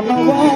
one on one.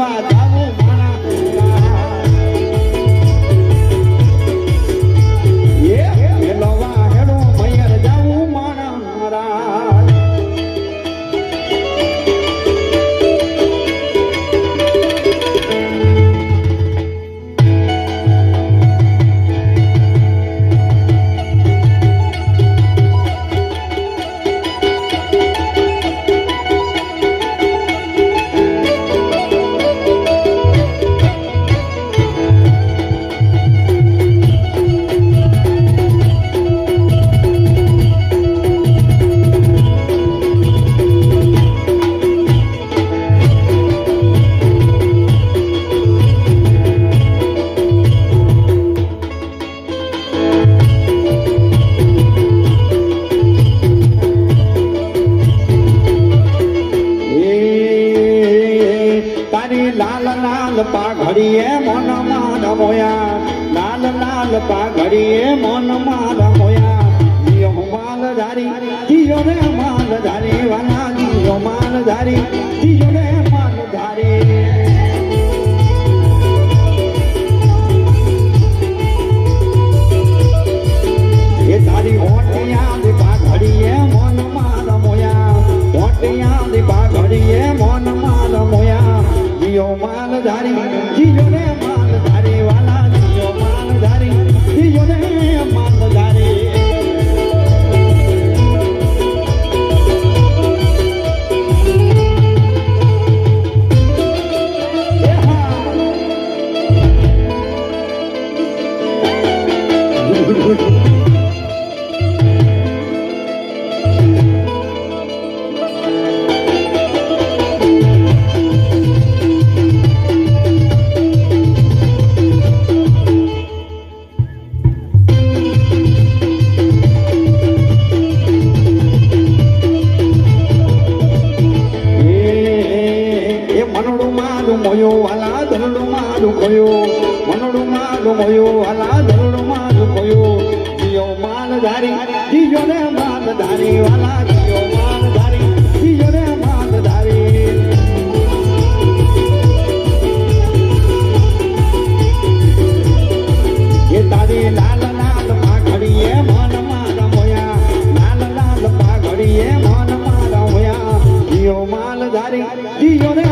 धन्यवाद મોટિયા દીપા ઘડીએ મનમાં રમોયા. મોટિયા દીપા ઘડીએ મનમાં રમોયા. જીઓ માલ ધારી તારે જીઓને